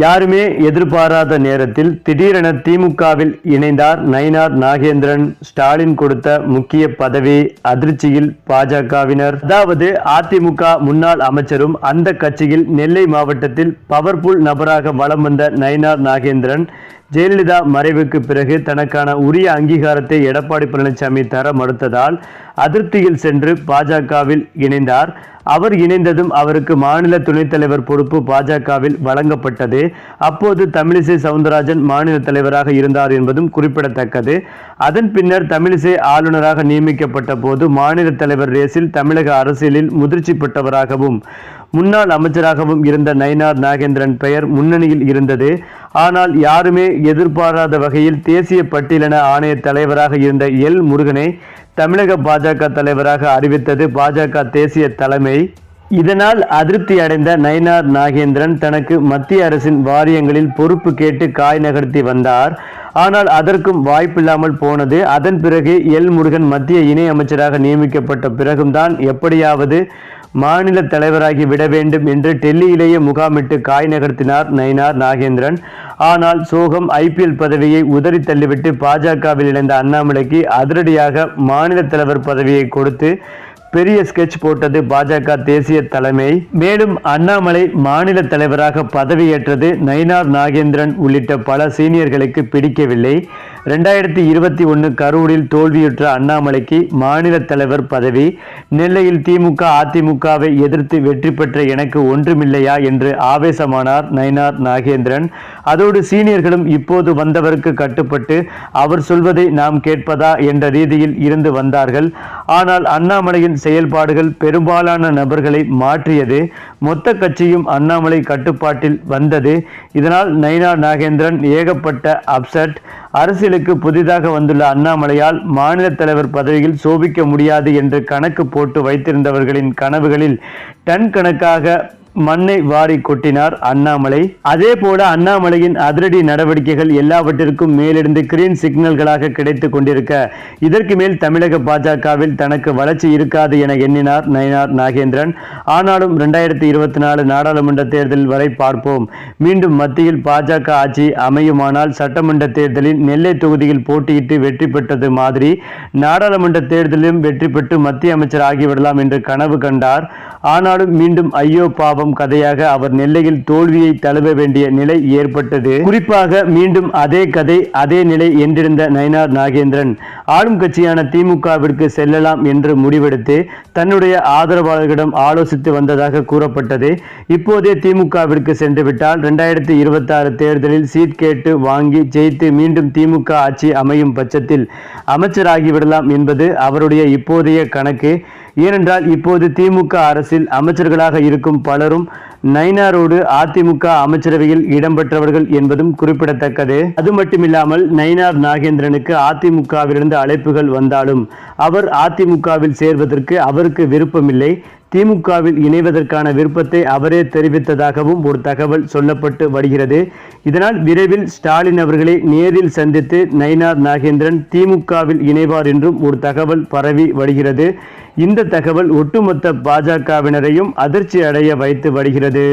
யாருமே எதிர்பாராத நேரத்தில் திடீரென திமுகவில் இணைந்தார் நயினார் நாகேந்திரன். ஸ்டாலின் கொடுத்த முக்கிய பதவி அதிர்ச்சியில் பாஜகவினர். அதாவது அதிமுக முன்னாள் அமைச்சரும் அந்த கட்சியில் நெல்லை மாவட்டத்தில் பவர்ஃபுல் நபராக வலம் வந்த நயினார் நாகேந்திரன். ஜெயலலிதா மறைவுக்கு பிறகு தனக்கான உரிய அங்கீகாரத்தை எடப்பாடி பழனிசாமி தர மறுத்ததால் அதிருப்தியில் சென்று பாஜகவில் இணைந்தார். அவர் இணைந்ததும் அவருக்கு மாநில துணைத் தலைவர் பொறுப்பு பாஜகவில் வழங்கப்பட்டது. அப்போது தமிழிசை சவுந்தரராஜன் மாநில தலைவராக இருந்தார் என்பதும் குறிப்பிடத்தக்கது. அதன் பின்னர் தமிழிசை ஆளுநராக நியமிக்கப்பட்ட போது மாநில தலைவர் ரேஸில் தமிழக அரசியலில் முதிர்ச்சி பெற்றவராகவும் முன்னாள் அமைச்சராகவும் இருந்த நயினார் நாகேந்திரன் பெயர் முன்னணியில் இருந்தது. ஆனால் யாருமே எதிர்பாராத வகையில் தேசிய பட்டியலின ஆணைய தலைவராக இருந்த எல். முருகனை தமிழக பாஜக தலைவராக அறிவித்தது பாஜக தேசிய தலைமை. இதனால் அதிருப்தி அடைந்த நயினார் நாகேந்திரன் தனக்கு மத்திய அரசின் வாரியங்களில் பொறுப்பு கேட்டு காய் நகர்த்தி வந்தார். ஆனால் அதற்கும் வாய்ப்பில்லாமல் போனது. அதன் பிறகு எல். முருகன் மத்திய இணை அமைச்சராக நியமிக்கப்பட்ட பிறகும்தான் எப்படியாவது மாநில தலைவராகி விட வேண்டும் என்று டெல்லியிலேயே முகாமிட்டு காய் நகர்த்தினார் நயினார் நாகேந்திரன். ஆனால் சோகம் ஐபிஎல் பதவியை உதறி தள்ளிவிட்டு பாஜகவில் இணைந்த அண்ணாமலைக்கு அதிரடியாக மாநில தலைவர் பதவியை கொடுத்து பெரிய ஸ்கெட்ச் போட்டது பாஜக தேசிய தலைமை. மேலும் அண்ணாமலை மாநில தலைவராக பதவியேற்றது நயினார் நாகேந்திரன் உள்ளிட்ட பல சீனியர்களுக்கு பிடிக்கவில்லை. ரெண்டாயிரத்தி இருபத்தி ஒன்று கரூரில் தோல்வியுற்ற அண்ணாமலைக்கு மாநில தலைவர் பதவி. நெல்லையில் திமுக அதிமுகவை எதிர்த்து வெற்றி பெற்ற எனக்கு ஒன்றுமில்லையா என்று ஆவேசமானார் நயினார் நாகேந்திரன். அதோடு சீனியர்களும் இப்போது வந்தவருக்கு கட்டுப்பட்டு அவர் சொல்வதை நாம் கேட்பதா என்ற ரீதியில் இருந்து வந்தார்கள். ஆனால் அண்ணாமலையின் செயல்பாடுகள் பெரும்பாலான நபர்களை மாற்றியது. மொத்த கட்சியும் அண்ணாமலை கட்டுப்பாட்டில் வந்தது. இதனால் நயினா நாகேந்திரன் ஏகப்பட்ட அப்செட். அரசியலுக்கு புதிதாக வந்துள்ள அண்ணாமலையால் மாநில தலைவர் பதவியில் சோபிக்க முடியாது என்று கணக்கு போட்டு வைத்திருந்தவர்களின் கனவுகளில் டன் கணக்காக மண்ணை வாரி கொட்டினார் அண்ணாமலை. அதே போல அண்ணாமலையின் அதிரடி நடவடிக்கைகள் எல்லாவற்றிற்கும் மேலிருந்து கிரீன் சிக்னல்களாக கிடைத்து கொண்டிருக்க இதற்கு மேல் தமிழக பாஜகவில் தனக்கு வளர்ச்சி இருக்காது என எண்ணினார் நயினார் நாகேந்திரன். ஆனாலும் இரண்டாயிரத்தி இருபத்தி நாலு நாடாளுமன்ற தேர்தல் வரை பார்ப்போம். மீண்டும் மத்தியில் பாஜக ஆட்சி அமையுமானால் சட்டமன்ற தேர்தலில் நெல்லை தொகுதியில் போட்டியிட்டு வெற்றி பெற்றது மாதிரி நாடாளுமன்ற தேர்தலிலும் வெற்றி பெற்று மத்திய அமைச்சர் ஆகிவிடலாம் என்று கனவு கண்டார் ஆனாலும் மீண்டும் ஐயோ பாவம் கதையாக அவர் நெல்லையில் தோல்வியை தழுவ வேண்டிய நிலை ஏற்பட்டது. குறிப்பாக மீண்டும் அதே கதை அதே நிலை என்றிருந்த நயனார் நாகேந்திரன். ஆளும் கட்சியான திமுகவிற்கு செல்லலாம் என்று முடிவெடுத்து தன்னுடைய ஆதரவாளர்களிடம் ஆலோசித்து வந்ததாக கூறப்பட்டது. இப்போதே திமுகவிற்கு சென்று விட்டால் இரண்டாயிரத்தி இருபத்தி ஆறு தேர்தலில் சீட் கேட்டு வாங்கி ஜெயித்து மீண்டும் திமுக ஆட்சி அமையும் பட்சத்தில் அமைச்சராகிவிடலாம் என்பது அவருடைய இப்போதைய கணக்கு. ஏனென்றால் இப்போது திமுக அரசில் அமைச்சர்களாக இருக்கும் பலரும் நயினாரோடு அதிமுக அமைச்சரவையில் இடம்பெற்றவர்கள் என்பதும் குறிப்பிடத்தக்கது. அது மட்டுமில்லாமல் நயினார் நாகேந்திரனுக்கு அதிமுகவிலிருந்து அழைப்புகள் வந்தாலும் அவர் அதிமுகவில் சேர்வதற்கு அவருக்கு விருப்பமில்லை. திமுகவில் இணைவதற்கான விருப்பத்தை அவரே தெரிவித்ததாகவும் ஒரு தகவல் சொல்லப்பட்டு வருகிறது. இதனால் விரைவில் ஸ்டாலின் அவர்களை நேரில் சந்தித்து நயினார் நாகேந்திரன் திமுகவில் இணைவார் என்றும் ஒரு தகவல் பரவி வருகிறது. இந்த தகவல் ஒட்டுமொத்த பாஜகவினரையும் அதிர்ச்சி அடைய வைத்து வருகிறது.